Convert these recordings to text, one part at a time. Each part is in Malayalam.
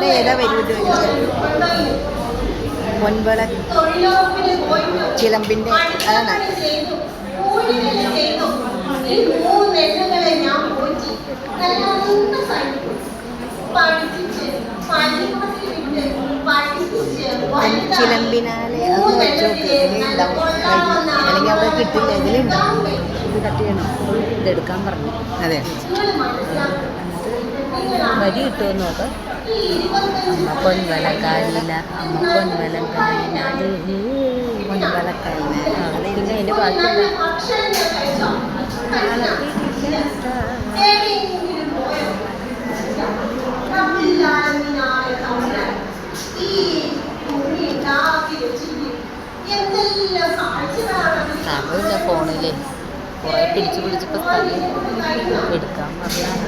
അവിടെ ഏതാ വരുന്നത് പോയിട്ട് ചിലമ്പിന്റെ അതാണ്. ചിലമ്പിനാലെ അല്ലെങ്കിൽ അവിടെ കിട്ടില്ല ഇതിലുണ്ടാവും ഇത് കട്ട് ചെയ്യണം? ഇതെടുക്കാൻ പറഞ്ഞു. അതെ. വരി കിട്ടുമെന്ന് നോക്കാം. അമ്മ പൊൻവലക്കാലില അമ്മ പൊൻവലക്കാലിനാല് പൊൻവലക്കാലിന അത് പിന്നെ അതിന്റെ ബാക്കി സമയമില്ല ഫോണിൽ പിടിച്ച് പിടിച്ചപ്പോൾ എടുക്കാൻ പറഞ്ഞാൽ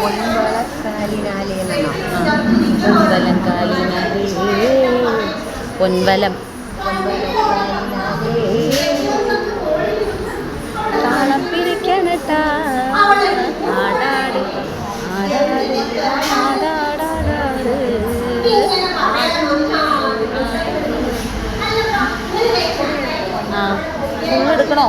പൊൻവലക്കാലിനാലേ എന്നാണോ പൊൻവലം പൊൻവലം. താളം പിരിക്കണട്ടാ ആടാട്. ആടാട്. ആടാടാടാട്. ആ എടുക്കണോ?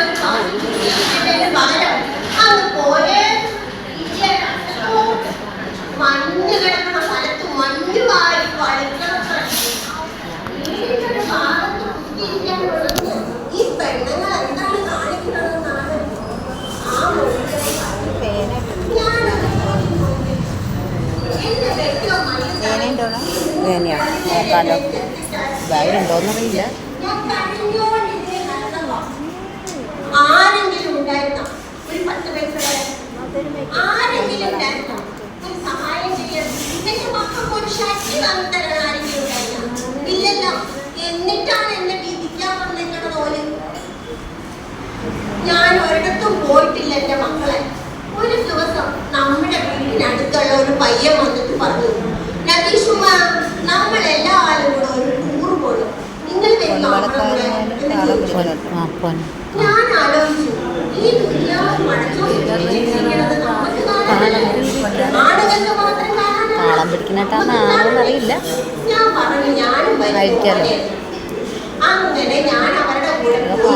വേനയാ നോക്കാലോ ബാഗിലുണ്ടോന്നറിയില്ല ആരെങ്കിലും ഉണ്ടായിരുന്നോ? ഒരു പത്ത് പൈസ ആരെങ്കിലും ഉണ്ടായിരുന്നോ? ഒരു സഹായം ചെയ്യാൻ. എന്റെ മക്കൾക്ക് ഒരു ഉണ്ടായിരുന്നോ? ഇല്ലല്ലോ. എന്നിട്ടാണ് എന്നെ വിധിക്കാൻ വന്നിരിക്കണത് ഓൽ ഞാൻ ഒരിടത്തും പോയിട്ടില്ല എന്റെ മക്കളെ. ഒരു ദിവസം നമ്മുടെ വീടിനടുത്തുള്ള ഒരു പയ്യൻ വന്നിട്ട് പറഞ്ഞു നമ്മൾ എല്ലാവരും കൂടെ ഒരു ടൂർ പോലും നിങ്ങൾ വരുന്നോ നമ്മുടെ എന്ന് ചോദിച്ചു. ഞാൻ ആലോചിച്ചു ഈ നമുക്ക്. ആളുകൾക്ക് മാത്രം. താളം പിടിക്കണട്ടാന്നറിയില്ല ഞാൻ പറഞ്ഞു ഞാനും വരും ആയിരിക്കാലോ. പോലെ. അങ്ങനെ ഞാൻ അവരുടെ കൂടെ പോയി.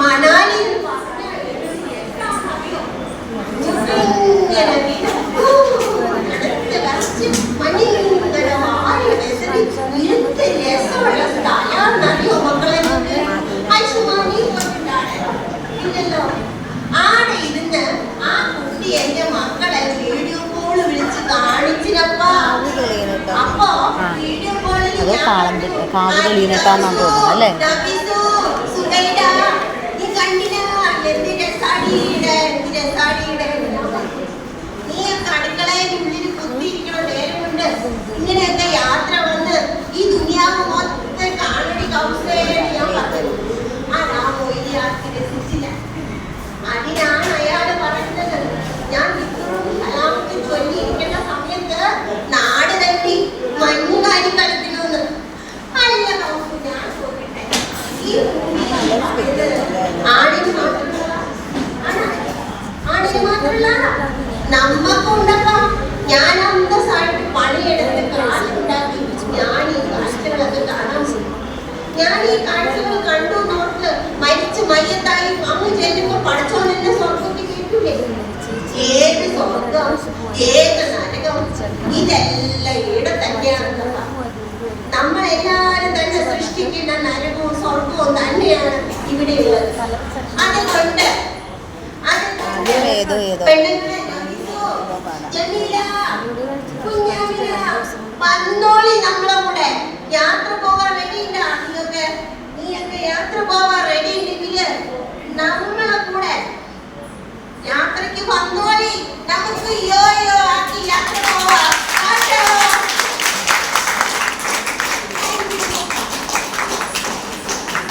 മണാലി താളം പി- കാവ് തോന്നുന്നത് അല്ലേ? നബിസു, തന്നെയാണ് ഇവിടെയുള്ളത് അതുകൊണ്ട് അത് ഏതോ ഏതോ വന്നോളി. നമ്മളെ കൂടെ യാത്ര പോകാൻ റെഡിയില്ല നീയൊക്കെ നീയൊക്കെ യാത്ര പോകാൻ റെഡി ഉണ്ടെങ്കിൽ നമ്മളെ കൂടെ യാത്രയ്ക്ക് വന്നോളി നമുക്ക് യോയോ